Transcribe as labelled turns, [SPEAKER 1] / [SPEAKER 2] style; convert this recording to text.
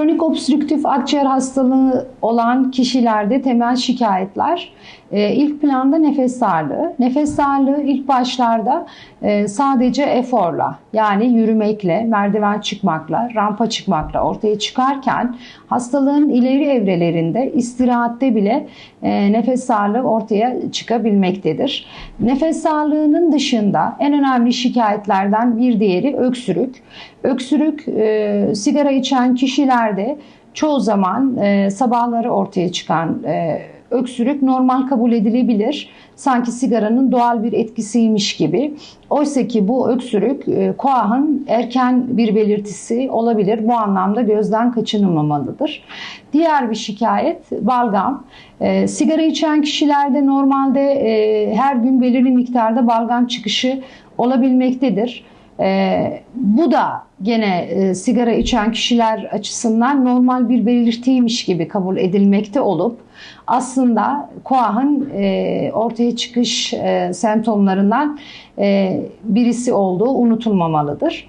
[SPEAKER 1] Kronik obstrüktif akciğer hastalığı olan kişilerde temel şikayetler e, ilk planda nefes darlığı. Nefes darlığı ilk başlarda e, sadece eforla yani yürümekle, merdiven çıkmakla, rampa çıkmakla ortaya çıkarken hastalığın ileri evrelerinde istirahatte bile e, nefes darlığı ortaya çıkabilmektedir. Nefes darlığının dışında en önemli şikayetlerden bir diğeri öksürük. Öksürük sigara içen kişilerde çoğu zaman e, sabahları ortaya çıkan e, öksürük normal kabul edilebilir. Sanki sigaranın doğal bir etkisiymiş gibi. Oysa ki bu öksürük e, koahın erken bir belirtisi olabilir. Bu anlamda gözden kaçınılmamalıdır. Diğer bir şikayet balgam. E, sigara içen kişilerde normalde e, her gün belirli miktarda balgam çıkışı olabilmektedir. Ee, bu da gene e, sigara içen kişiler açısından normal bir belirtiymiş gibi kabul edilmekte olup aslında koahın e, ortaya çıkış e, semptomlarından e, birisi olduğu unutulmamalıdır.